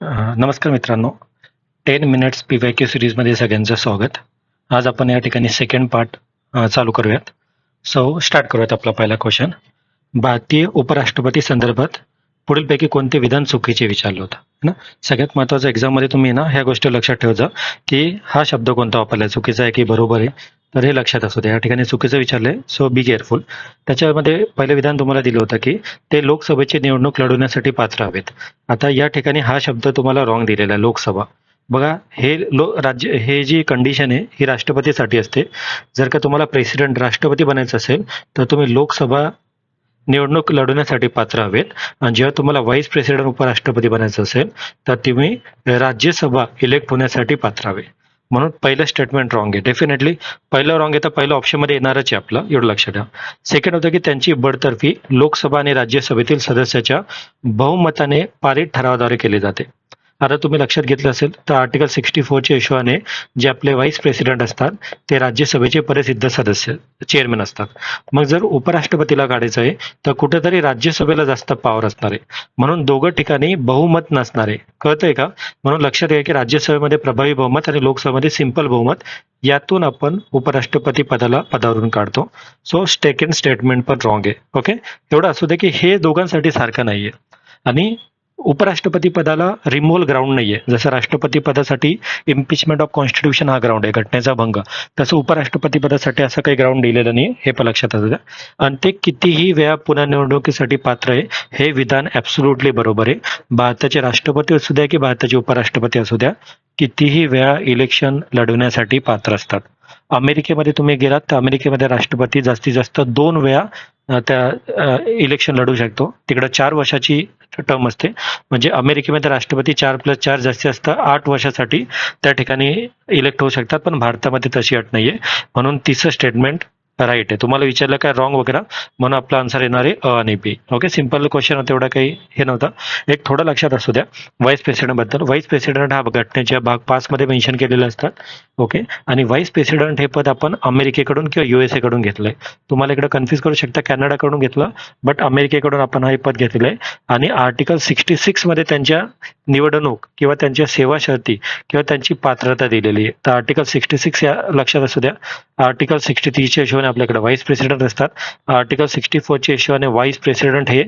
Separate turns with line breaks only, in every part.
नमस्कार मित्रांनो. Ten minutes P Y Q सिरीजमध्ये सगळ्यांचं स्वागत. आज आपण या ठिकाणी सेकंड पार्ट चालू करूयात. सो स्टार्ट करूयात आपला पहिला क्वेश्चन भारतीय उपराष्ट्रपती संदर्भात पुढीलपैकी कोणते विधान चुकीचे विचारलं होतं? है ना? सगळ्यात महत्त्वाचं एक्झाममध्ये तुम्ही ना ह्या गोष्टी लक्षात ठेवजा की हा शब्द कोणता वापरला? आहे चुकीचा आहे की बरोबर आहे? तर हे लक्षात असू द्या या ठिकाणी चुकीचं विचारलंय. सो बी केअरफुल त्याच्यामध्ये पहिलं विधान तुम्हाला दिलं होतं की ते लोकसभेची निवडणूक लढवण्यासाठी पात्र हवेत. आता या ठिकाणी हा शब्द तुम्हाला रॉंग दिलेला आहे लोकसभा. बघा हे लो राज्य हे जी कंडिशन आहे ही राष्ट्रपतीसाठी असते. जर का तुम्हाला प्रेसिडेंट राष्ट्रपती बनायचं असेल तर तुम्ही लोकसभा निवडणूक लढवण्यासाठी पात्र हवेत. आणि जेव्हा तुम्हाला व्हाईस प्रेसिडेंट उपराष्ट्रपती बनायचं असेल तर तुम्ही राज्यसभा इलेक्ट होण्यासाठी पात्र हवे. म्हणून पहिलं स्टेटमेंट रॉंग आहे. डेफिनेटली पहिलं रॉंग आहे तर पहिलं ऑप्शनमध्ये येणारच आहे आपलं एवढं लक्षात ठेवा. सेकंड होतं की त्यांची बडतर्फी लोकसभा आणि राज्यसभेतील सदस्याच्या बहुमताने पारित ठरावाद्वारे केली जाते. आता तुम्ही लक्षात घेतलं असेल तर आर्टिकल सिक्स्टी फोरच्या हिशोबाने जे आपले व्हाईस प्रेसिडेंट असतात ते राज्यसभेचे परिसिद्ध सदस्य चेअरमॅन असतात. मग जर उपराष्ट्रपतीला काढायचं आहे तर कुठेतरी राज्यसभेला जास्त पॉवर असणार आहे. म्हणून दोघं ठिकाणी बहुमत नसणार आहे. कळतंय का? म्हणून लक्षात घ्या की राज्यसभेमध्ये प्रभावी बहुमत आणि लोकसभेमध्ये सिंपल बहुमत यातून आपण उपराष्ट्रपती पदाला पदावरून काढतो. सो स्टेकंड स्टेटमेंट पण रॉंग आहे. ओके एवढं असू दे की हे दोघांसाठी सारखं नाहीये. आणि उपराष्ट्रपती पदाला रिमोल ग्राउंड नाहीये. जसं राष्ट्रपती पदासाठी इम्पिचमेंट ऑफ कॉन्स्टिट्यूशन हा ग्राउंड आहे घटनेचा भंग. तसं उपराष्ट्रपती पदासाठी असं काही ग्राउंड दिलेलं नाही हे पण लक्षात असू द्या. आणि ते कितीही वेळा पुन्हा निवडणुकीसाठी पात्र आहे हे विधान ॲब्सोल्युटली बरोबर आहे. भारताचे राष्ट्रपती असू द्या की भारताचे उपराष्ट्रपती असू द्या कितीही वेळा इलेक्शन लढवण्यासाठी पात्र असतात. अमेरिकेमध्ये तुम्ही गेलात तर अमेरिकेमध्ये राष्ट्रपती जास्तीत जास्त दोन वेळा त्या इलेक्शन लढू शकतो. तिकडं चार वर्षाची टर्म असते. म्हणजे अमेरिकेमध्ये राष्ट्रपती चार प्लस चार जास्तीत जास्त आठ वर्षासाठी त्या ठिकाणी इलेक्ट होऊ शकतात पण भारतामध्ये तशी अट नाहीये. म्हणून तिसरं स्टेटमेंट राईट आहे तुम्हाला विचारलं काय रॉंग वगैरे म्हणून आपला आन्सर येणार आहे अ आणि बी. ओके सिंपल क्वेश्चन होता एवढा काही हे नव्हतं. एक थोडं लक्षात असू द्या व्हाईस प्रेसिडेंटबद्दल व्हाईस प्रेसिडेंट हा घटनेच्या भाग पाच मध्ये मेन्शन केलेले असतात. ओके आणि व्हाईस प्रेसिडेंट हे पद आपण अमेरिकेकडून किंवा युएसए कडून घेतलंय. तुम्हाला इकडे कन्फ्युज करू शकता कॅनडाकडून घेतलं बट अमेरिकेकडून आपण हा हे पद घेतलंय. आणि आर्टिकल सिक्स्टी सिक्समध्ये त्यांच्या निवडणूक किंवा त्यांच्या सेवा शर्ती किंवा त्यांची पात्रता दिलेली आहे. तर आर्टिकल सिक्स्टी सिक्स या लक्षात असू द्या. आर्टिकल सिक्स्टी थ्रीच्या हिशोबाने आपल्याकडे व्हाईस प्रेसिडेंट असतात. आर्टिकल सिक्स्टी फोरच्या हिशोबाने व्हाईस प्रेसिडेंट हे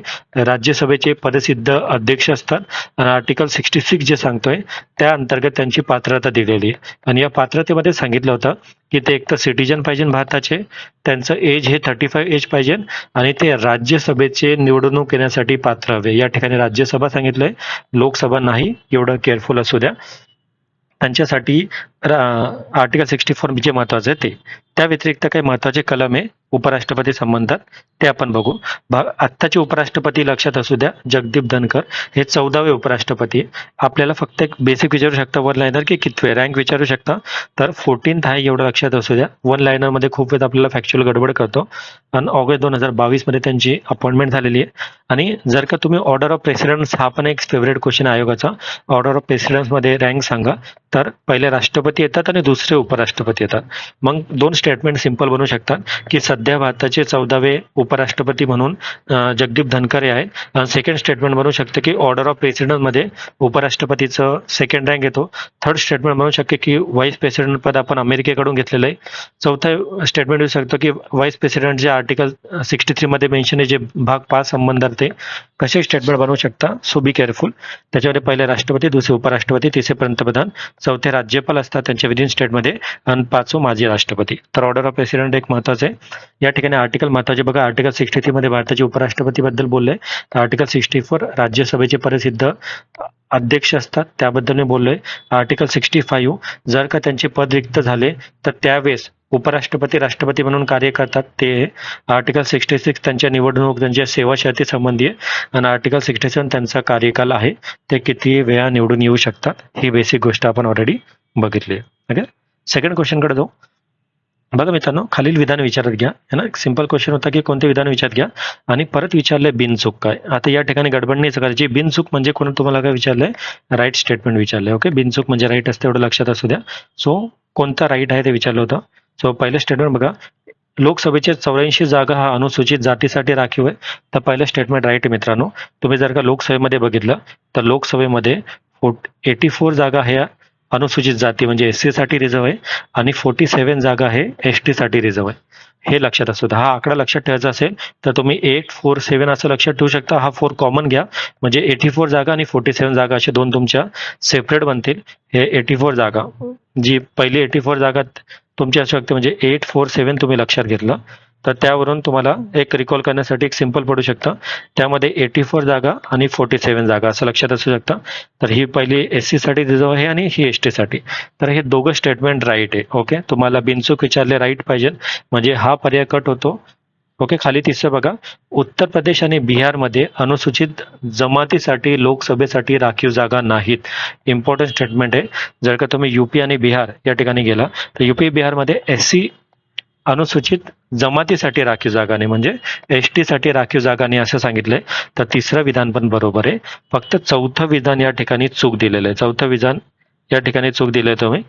राज्यसभेचे पदसिद्ध अध्यक्ष असतात. आणि आर्टिकल सिक्स्टी सिक्स जे सांगतोय त्या अंतर्गत त्यांची पात्रता दिलेली आहे. आणि या पात्रतेमध्ये सांगितलं होतं की ते एक तर सिटीजन पाहिजे भारताचे त्यांचं एज हे थर्टी फाईव्ह एज पाहिजे आणि ते राज्यसभेचे निवडणूक येण्यासाठी पात्र हवे. या ठिकाणी राज्यसभा सांगितलंय लोकसभा नाही एवढं केअरफुल असू द्या. त्यांच्यासाठी आर्टिकल सिक्स्टी फोर जे महत्वाचं आहे ते. त्या व्यतिरिक्त काही महत्त्वाचे कलम आहे उपराष्ट्रपती संबंधात. ते आपण बघू. भा- आत्ताचे उपराष्ट्रपती लक्षात असू द्या. जगदीप धनकर हे चौदावे उपराष्ट्रपती आपल्याला फक्त एक बेसिक विचारू शकता वन लाईनर की कितवे रँक विचारू शकता. तर फोर्टीन्थ आहे एवढं लक्षात असू द्या. वन लाईनरमध्ये खूप वेळ आपल्याला फॅक्च्युअल गडबड करतो. आणि ऑगस्ट दोन हजार बावीसमध्ये त्यांची अपॉइंटमेंट झालेली आहे. आणि जर का तुम्ही ऑर्डर ऑफ प्रेसिडन्स हा पण एक फेवरेट क्वेश्चन आयोगाचा. ऑर्डर ऑफ प्रेसिडेंट्समध्ये रँक सांगा. तर पहिले राष्ट्रपती येतात आणि दुसरे उपराष्ट्रपती येतात. मग दोन स्टेटमेंट सिंपल बनवू शकतात की सध्या भारताचे चौदावे उपराष्ट्रपती म्हणून जगदीप धनकर आहेत. सेकंड स्टेटमेंट बनवू शकते की ऑर्डर ऑफ प्रेसिडेंटमध्ये उपराष्ट्रपतीचं सेकंड रँक येतो. थर्ड स्टेटमेंट बनू शकते की व्हाईस प्रेसिडेंट पद आपण अमेरिकेकडून घेतलेलं आहे. चौथा स्टेटमेंट येऊ शकतो की व्हाईस प्रेसिडेंट जे आर्टिकल सिक्स्टी थ्री मध्ये मेन्शन आहे जे भाग पाच संबंधात कसे स्टेटमेंट बनवू शकता? सो बी केअरफुल त्याच्यामध्ये पहिले राष्ट्रपती दुसरे उपराष्ट्रपती तिसरे पंतप्रधान चौथे राज्यपाल असतात. त्यांच्या विदिन स्टेटमध्ये आणि पाचवं माजी राष्ट्रपती. तर ऑर्डर ऑफ प्रेसिडेंट एक महत्वाचं आहे. या ठिकाणी आर्टिकल महत्त्वाचे बघा. आर्टिकल सिक्स्टी थ्री मध्ये भारताचे उपराष्ट्रपती बद्दल बोलले. तर आर्टिकल सिक्स्टी फोर राज्यसभेचे प्रसिद्ध अध्यक्ष असतात. त्याबद्दल मी बोललोय. आर्टिकल सिक्स्टी फाईव्ह जर का त्यांचे पद रिक्त झाले तर त्यावेळेस उपराष्ट्रपती राष्ट्रपती म्हणून कार्य करतात ते. आर्टिकल सिक्स्टी सिक्स त्यांच्या निवडणूक त्यांच्या सेवा संबंधी आहे. आणि आर्टिकल सिक्स्टी सेवन त्यांचा कार्यकाल आहे. ते किती वेळा निवडून येऊ शकतात? ही बेसिक गोष्ट आपण ऑलरेडी बघितली. आहे ओके सेकंड क्वेश्चनकडे जाऊ. बघा मित्रांनो खालील विधान विचारात घ्या. है ना? सिंपल क्वेश्चन होता की कोणते विधान विचारात घ्या? आणि परत विचारलंय बिनचूक काय? आता या ठिकाणी गडबड नाही करायची बिनचूक म्हणजे कोण तुम्हाला काय विचारलंय? राईट स्टेटमेंट विचारलंय. ओके बिनचूक म्हणजे राईट असते एवढं लक्षात असू द्या. सो कोणता राईट आहे ते विचारलं होतं? सो पहिलं स्टेटमेंट बघा. लोकसभेचे चौऱ्याऐंशी जागा हा अनुसूचित जातीसाठी राखीव आहे. तर पहिलं स्टेटमेंट राईट मित्रांनो. तुम्ही जर का लोकसभेमध्ये बघितलं तर लोकसभेमध्ये फोर्ट एटी फोर जागा ह्या अनुसूचित जाती म्हणजे एससाठी रिझर्व आहे आणि फोर्टी सेव्हन जागा हे एससाठी रिझर्व आहे. हे लक्षात असू हा आकडा लक्षात ठेवायचा असेल तर तुम्ही एट फोर सेव्हन असं लक्षात ठेवू शकता. हा फोर कॉमन घ्या. म्हणजे एटी फोर जागा आणि फोर्टी सेव्हन जागा असे दोन तुमच्या सेपरेट बनतील. हे एटी फोर जागा. जी पहिली एटी फोर जागा तुमची असू शकते म्हणजे एट फोर सेव्हन तुम्ही लक्षात घेतलं. तर त्यावरून तुम्हाला एक रिकॉल करण्यासाठी एक सिंपल पडू शकतं. त्यामध्ये एटी फोर जागा आणि फोर्टी सेव्हन जागा असं लक्षात असू शकतं. तर ही पहिली एससाठी रिझर्व आहे आणि ही एस टीसाठी तर हे दोघं स्टेटमेंट राईट आहे. ओके तुम्हाला बिनचूक विचारले राईट पाहिजे. म्हणजे हा पर्याय कट होतो. ओके खाली तिसरं बघा. उत्तर प्रदेश आणि बिहारमध्ये अनुसूचित जमातीसाठी लोकसभेसाठी राखीव जागा नाहीत. इम्पॉर्टंट स्टेटमेंट आहे. जर का तुम्ही युपी आणि बिहार या ठिकाणी गेला तर युपी बिहारमध्ये एस सी अनुसूचित जमातीसाठी राखीव जागा नाही. म्हणजे एस टी साठी राखीव जागा नाही असं सांगितलंय. तर तिसरं विधान पण बरोबर आहे. फक्त चौथं विधान या ठिकाणी चूक दिलेलं आहे. चौथं विधान या ठिकाणी चूक दिले तुम्ही.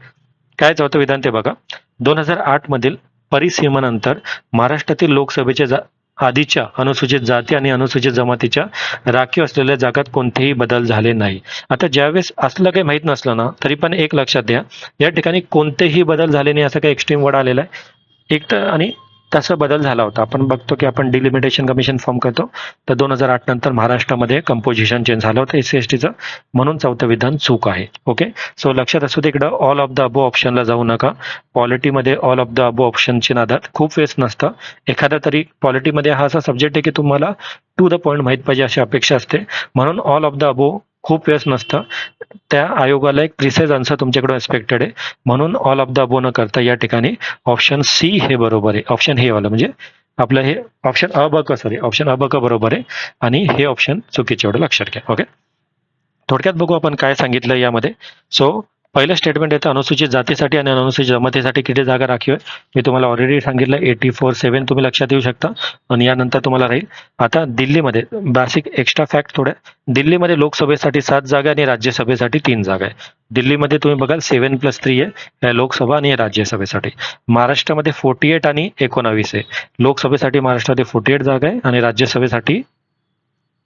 काय चौथं विधान ते बघा. दोन हजार आठ मधील परिसीमानंतर महाराष्ट्रातील लोकसभेच्या जा आधीच्या अनुसूचित जाती आणि अनुसूचित जमातीच्या राखीव असलेल्या जागात कोणतेही बदल झाले नाही. आता ज्यावेळेस असलं काही माहीत नसलं ना तरी पण एक लक्षात द्या. या ठिकाणी कोणतेही बदल झाले नाही असं काही एक्स्ट्रीम वर्ड आलेला आहे. एक तर आणि तसा बदल झाला होता. आपण बघतो की आपण डिलिमिटेशन कमिशन फॉर्म करतो. तर दोन हजार आठ नंतर महाराष्ट्रामध्ये कंपोजिशन चेंज झालं होतं एस सी एस टीचं म्हणून चौथं विधान चूक आहे. ओके सो लक्षात असू दे इकडं ऑल ऑफ द अबो ऑप्शनला जाऊ नका. पॉलिटीमध्ये ऑल ऑफ द अबो ऑप्शनची नादात खूप वेळेस नसतं. एखादा तरी पॉलिटीमध्ये हा असा सब्जेक्ट आहे की तुम्हाला टू द पॉईंट माहीत पाहिजे अशी अपेक्षा असते. म्हणून ऑल ऑफ द अबो खूप वेळेस नसतं. त्या आयोगाला एक प्रिसाईज आन्सर तुमच्याकडे एक्सपेक्टेड आहे. म्हणून ऑल ऑफ द अबो न करता या ठिकाणी ऑप्शन सी हे बरोबर आहे. ऑप्शन हे वाला म्हणजे आपलं हे ऑप्शन अ ब क सॉरी ऑप्शन अ ब क बरोबर आहे. आणि हे ऑप्शन चुकीचे एवढं लक्षात घ्या. ओके थोडक्यात बघू आपण काय सांगितलं यामध्ये. सो पहिलं स्टेटमेंट येतं अनुसूचित जातीसाठी आणि अनुसूचित जमातीसाठी किती जागा राखीव आहे मी तुम्हाला ऑलरेडी सांगितलं एटी फोर सेव्हन तुम्ही लक्षात येऊ शकता. आणि यानंतर तुम्हाला राहील आता दिल्लीमध्ये बेसिक एक्स्ट्रा फॅक्ट थोडं. दिल्लीमध्ये लोकसभेसाठी सात जागा आणि राज्यसभेसाठी तीन जागा आहे. दिल्लीमध्ये तुम्ही बघाल सेव्हन प्लस थ्री आहे लोकसभा आणि राज्यसभेसाठी. महाराष्ट्रामध्ये फोर्टी एट आणि एकोणावीस आहे. लोकसभेसाठी महाराष्ट्रामध्ये फोर्टी एट जागा आहे आणि राज्यसभेसाठी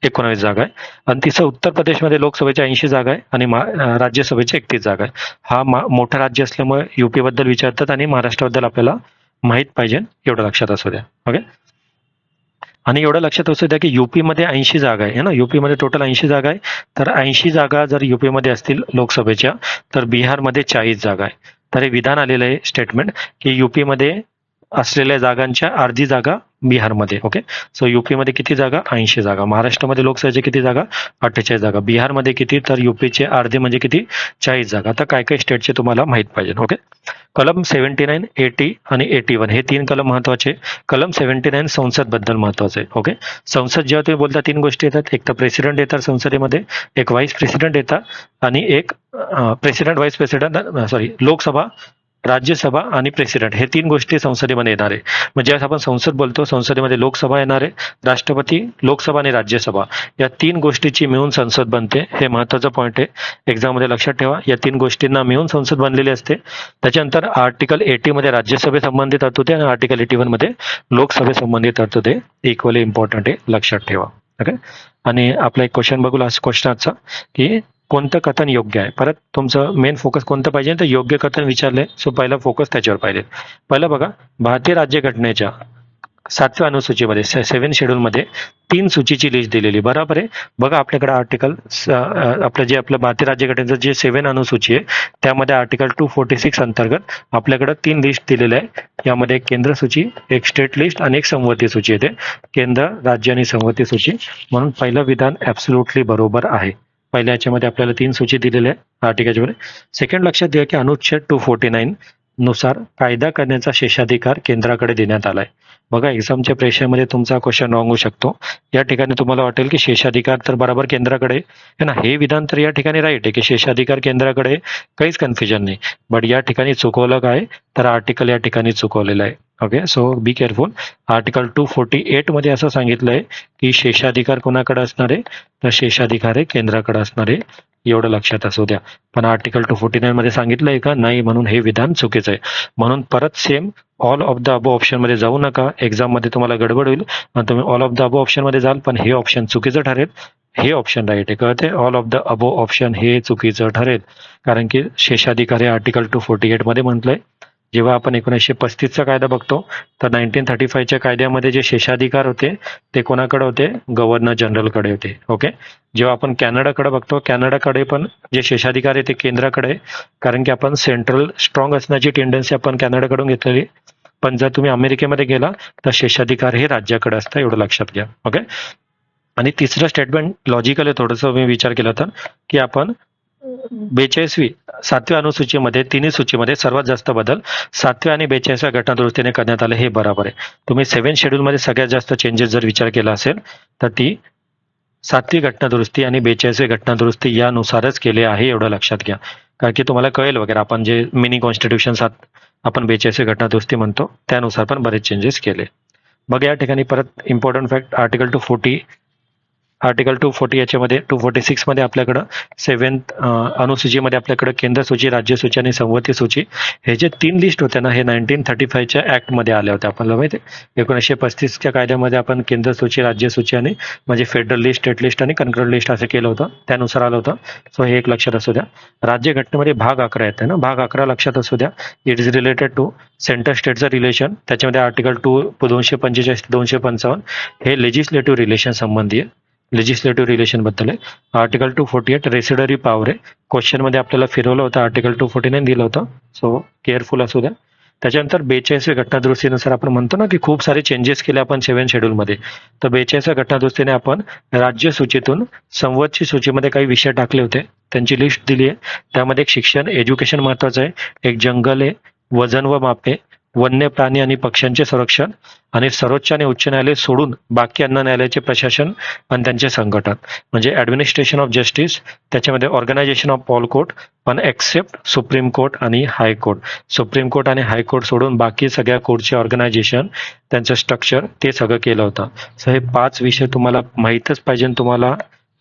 एकोणावीस जागा आहे. आणि तिसरं उत्तर प्रदेशमध्ये लोकसभेच्या ऐंशी जागा आहे आणि राज्यसभेच्या एकतीस जागा आहे. हा मोठं राज्य असल्यामुळे युपी बद्दल विचारतात आणि महाराष्ट्राबद्दल आपल्याला माहीत पाहिजे. एवढं लक्षात असू द्या. ओके? आणि एवढं लक्षात असू द्या की युपीमध्ये ऐंशी जागा आहे. ना? युपीमध्ये टोटल ऐंशी जागा आहे. तर ऐंशी जागा जर युपीमध्ये असतील लोकसभेच्या तर बिहारमध्ये चाळीस जागा आहे. तर हे विधान आलेलं आहे स्टेटमेंट की युपी मध्ये असलेल्या जागांच्या अर्धी जागा बिहारमध्ये ओके सो युपीमध्ये किती जागा? ऐंशी जागा. महाराष्ट्रामध्ये लोकसभेचे किती जागा? अठ्ठेचाळीस जागा. बिहारमध्ये किती? तर युपीचे अर्धे म्हणजे किती? चाळीस जागा. आता काय काय स्टेटचे तुम्हाला माहीत पाहिजे ओके कलम सेव्हन्टी नाईन एटी आणि एटी वन हे तीन कलम महत्त्वाचे. कलम सेव्हन्टी नाईन संसदबद्दल महत्त्वाचे आहे ओके संसद जेव्हा तुम्ही बोलता तीन गोष्टी येतात. एक तर प्रेसिडेंट येतात संसदेमध्ये एक व्हाईस प्रेसिडेंट येतात आणि एक president vice president sorry Lok Sabha Rajya Sabha आणि प्रेसिडेंट हे तीन गोष्टी संसदेमध्ये येणार आहे. म्हणजे ज्यावेळेस आपण संसद बोलतो संसदेमध्ये लोकसभा येणार आहे राष्ट्रपती लोकसभा आणि राज्यसभा. या तीन गोष्टीची मिळून संसद बनते हे महत्वाचं पॉईंट आहे. एक्झाममध्ये लक्षात ठेवा या तीन गोष्टींना मिळून संसद बनलेली असते. त्याच्यानंतर आर्टिकल एटी मध्ये राज्यसभे संबंधित तरतुदे आणि आर्टिकल एटी वनमध्ये लोकसभे संबंधित तरतुदे इक्वली इम्पॉर्टंट आहे लक्षात ठेवा. ओके आणि आपला एक क्वेश्चन बघू लास्ट क्वेश्चन की कोणतं कथन योग्य आहे? परत तुमचं मेन फोकस कोणतं पाहिजे? तर योग्य कथन विचारले सो पहिला फोकस त्याच्यावर पाहिजे. पहिलं बघा भारतीय राज्यघटनेच्या सातव्या अनुसूचीमध्ये सेव्हन शेड्यूलमध्ये तीन सूचीची लिस्ट दिलेली. बरोबर आहे? बघा आपल्याकडे आर्टिकल आपलं जे आपलं भारतीय राज्यघटनेचं जे सेव्हन अनुसूची आहे त्यामध्ये आर्टिकल टू फोर्टी सिक्स अंतर्गत आपल्याकडे तीन लिस्ट दिलेल्या आहे. यामध्ये एक केंद्र सूची एक स्टेट लिस्ट आणि एक संवती सूची येते. केंद्र राज्य आणि संवती सूची. म्हणून पहिलं विधान ॲब्सोल्युटली बरोबर आहे. पहिल्या याच्यामध्ये आपल्याला तीन सूची दिलेल्या आहे आर्टिकलमध्ये सेकंड लक्षात घ्या की अनुच्छेद टू फोर्टी नाईन नुसार कायदा करण्याचा शेषाधिकार केंद्राकडे देण्यात आलाय. बघा एक्झामच्या प्रेशरमध्ये तुमचा क्वेश्चन रॉंग होऊ शकतो. या ठिकाणी तुम्हाला वाटेल की शेषाधिकार तर बरोबर केंद्राकडे आहे ना? हे विधान तर या ठिकाणी राईट आहे की शेषाधिकार केंद्राकडे काहीच कन्फ्युजन नाही. बट या ठिकाणी चुकवलं काय? तर आर्टिकल या ठिकाणी चुकवलेलं आहे. Okay so be careful article two forty एटमध्ये असं सांगितलंय की शेषाधिकार कोणाकडे असणार आहे? तर शेषाधिकार हे केंद्राकडे असणार आहे. एवढं लक्षात असू द्या. पण आर्टिकल टू फोर्टी नाईन मध्ये सांगितलंय का? नाही म्हणून हे विधान चुकीचं आहे. म्हणून परत same all of the above ऑप्शनमध्ये जाऊ नका. एक्झाममध्ये तुम्हाला गडबड होईल आणि तुम्ही ऑल ऑफ द अबो ऑप्शनमध्ये जाल पण हे ऑप्शन चुकीचं ठरेल. हे ऑप्शन राईट आहे. कळते all of the above option हे चुकीचं ठरेल. कारण की शेषाधिकारी आर्टिकल टू फोर्टी एटमध्ये म्हटलंय जेव्हा आपण एकोणीसशे पस्तीसचा कायदा बघतो तर नाईन्टीन थर्टी फाईव्हच्या कायद्यामध्ये जे शेषाधिकार होते ते कोणाकडे होते? गव्हर्नर जनरलकडे होते. ओके? जेव्हा आपण कॅनडाकडे बघतो कॅनडाकडे पण जे शेषाधिकार आहे ते केंद्राकडे कारण की आपण सेंट्रल स्ट्रॉंग असण्याची टेंडन्सी आपण कॅनडाकडून घेतलेली. पण जर तुम्ही अमेरिकेमध्ये गेला तर शेषाधिकार हे राज्याकडे असतं एवढं लक्षात घ्या. ओके? आणि तिसरं स्टेटमेंट लॉजिकल आहे थोडंसं मी विचार केला तर की आपण बेचाळीसवी सातव्या अनुसूचीमध्ये तिन्ही सूचीमध्ये सर्वात जास्त बदल सातव्या आणि बेचाळीसव्या घटनादुरुस्तीने करण्यात आले हे बरोबर आहे. तुम्ही सेव्हन शेड्यूलमध्ये सगळ्यात जास्त चेंजेस जर विचार केला असेल तर ती सातवी घटनादुरुस्ती आणि बेचाळीसवी घटनादुरुस्ती यानुसारच केले आहे एवढं लक्षात घ्या. कारण की तुम्हाला कळेल वगैरे आपण जे मिनी कॉन्स्टिट्यूशन सात आपण बेचाळीसवी घटनादुरुस्ती म्हणतो त्यानुसार पण बरेच चेंजेस केले. मग या ठिकाणी परत important fact article two forty article two forty याच्यामध्ये टू फोर्टी सिक्समध्ये आपल्याकडं सेव्हन्थ अनुसूचीमध्ये आपल्याकडं केंद्र सूची राज्यसूची आणि संवती सूची हे जे तीन लिस्ट होत्या ना हे नाईन्टीन थर्टी फाईव्हच्या ॲक्टमध्ये आल्या होत्या. आपल्याला माहिती आहे? एकोणीसशे पस्तीसच्या कायद्यामध्ये आपण केंद्र सूची राज्य सूची आणि म्हणजे फेडरल लिस्ट स्टेट लिस्ट आणि कन्क्रेट लिस्ट असं केलं होतं. त्यानुसार आलं होतं. सो हे एक लक्षात असू द्या. राज्य घटनेमध्ये भाग अकरा येते ना? भाग अकरा लक्षात असू द्या. It is related to centre स्टेटचं relation त्याच्यामध्ये आर्टिकल टू दोनशे पंचेचाळीस दोनशे पंचावन्न हे लेजिस्लेटिव्ह रिलेशन संबंधी आहे. लेजिस्लेटिव्ह रिलेशनबद्दल आहे. Article two forty eight residuary power आहे क्वेश्चनमध्ये आपल्याला फिरवलं होतं आर्टिकल टू फोर्टी नाईन दिलं होतं. सो केअरफुल असू द्या. त्याच्यानंतर बेचाळीसव्या घटनादुरुस्तीनुसार आपण म्हणतो ना की खूप सारे चेंजेस केले आपण सेव्हन शेड्यूलमध्ये तर बेचाळीसव्या घटनादुरुस्तीने आपण राज्य सूचीतून संवादची सूचीमध्ये काही विषय टाकले होते. त्यांची लिस्ट दिली आहे. त्यामध्ये एक शिक्षण एज्युकेशन महत्वाचं आहे. एक जंगल आहे. वजन व मापे वन्य प्राणी आणि पक्ष्यांचे संरक्षण आणि सर्वोच्च आणि उच्च न्यायालय सोडून बाकी अन्न न्यायालयाचे प्रशासन आणि त्यांचे संघटन. म्हणजे ऍडमिनिस्ट्रेशन ऑफ जस्टिस त्याच्यामध्ये ऑर्गनायझेशन ऑफ पॉल कोर्ट पण एक्सेप्ट सुप्रीम कोर्ट आणि हायकोर्ट सुप्रीम कोर्ट आणि हायकोर्ट सोडून बाकी सगळ्या कोर्टचे ऑर्गनायझेशन त्यांचं स्ट्रक्चर ते सगळं केलं होतं. सो हे पाच विषय तुम्हाला माहीतच पाहिजे तुम्हाला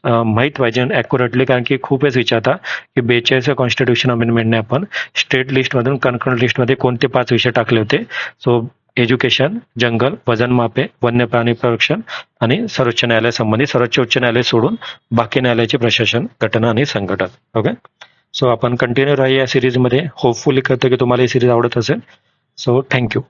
माहीत पाहिजे अॅक्युरेटली कारण की खूप वेळेस विचारता की बेचाळीस कॉन्स्टिट्युशन अमेंडमेंटने आपण स्टेट लिस्टमधून कन्करंट लिस्टमध्ये कोणते पाच विषय टाकले होते? सो एज्युकेशन जंगल वजन मापे वन्य प्राणी संरक्षण आणि सर्वोच्च न्यायालयासंबंधी सर्वोच्च उच्च न्यायालय सोडून बाकी न्यायालयाचे प्रशासन घटना आणि संघटन. ओके सो आपण कंटिन्यू राहू या सिरीजमध्ये होपफुली करतो की तुम्हाला ही सिरीज आवडत असेल. So thank you